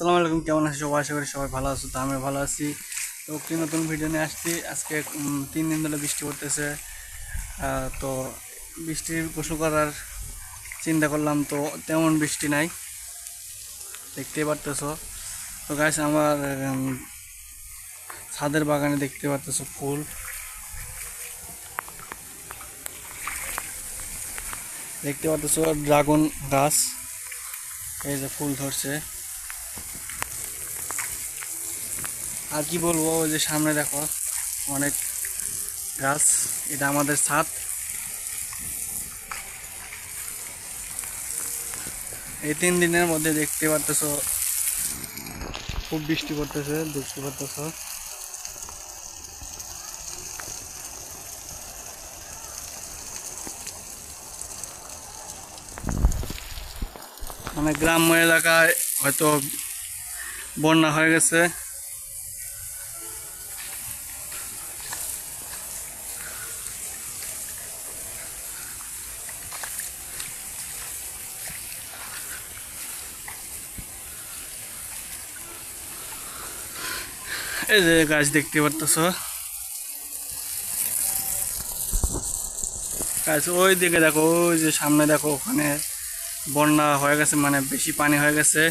আসসালামু আলাইকুম, কেমন আছো সবাই? আশা করি সবাই ভালো আছো, তো আমি ভালো আছি। তো একটি নতুন ভিডিও নিয়ে আসছি। আজকে তিন দিন ধরে বৃষ্টি পড়তেছে। তো বৃষ্টির গোসল করার চিন্তা করলাম, তো তেমন বৃষ্টি নাই। দেখতেই পারতেছো। তো গাছ আমার ছাদের বাগানে দেখতে পারতেছো ফুল। দেখতে পারতেছো ড্রাগন গাছ। এই যে ফুল ধরছে। আর কি বলব, ওই যে সামনে দেখো, অনেক গাছ। এটা আমাদের ছাদ। এই তিন দিনের মধ্যে দেখতে পারতেছো, খুব বৃষ্টি পড়তেছে, দেখতে পারতেছো। মানে গ্রাম্য এলাকায় হয়তো বন্যা হয়ে গেছে। এই যে গাছ দেখতে পারতেছ। গাছ ওই দিকে দেখো, ওই যে সামনে দেখো, ওখানে বন্যা হয়ে গেছে মানে বেশি পানি হয়ে গেছে।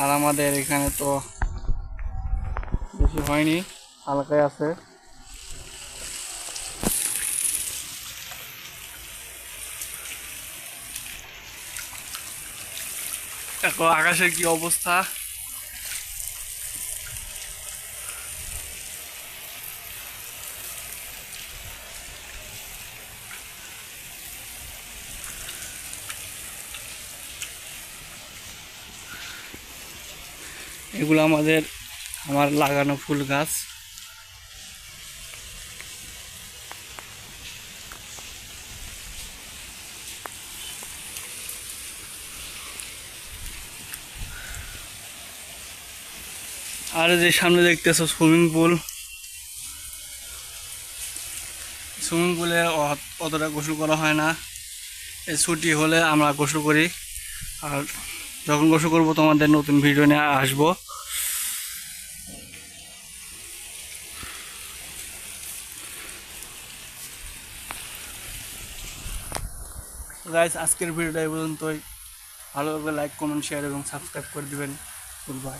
আর আমাদের এখানে তো বেশি হয়নি, হালকাই আছে। দেখো, আকাশের কি অবস্থা? এগুলো আমাদের, আমার লাগানো ফুল গাছ। আর যে সামনে দেখতেছো সুইমিং পুল। সুইমিং পুলে অত- অতটা গোসল করা হয় না। এই ছুটি হলে আমরা গোসল করি। আর যখন গোসল করব, তোমাদের নতুন ভিডিও নিয়ে আসব। গাইজ আজকের ভিডিওটা এই পর্যন্তই। ভালোভাবে লাইক কমেন্ট শেয়ার এবং সাবস্ক্রাইব করে দেবেন। Good bye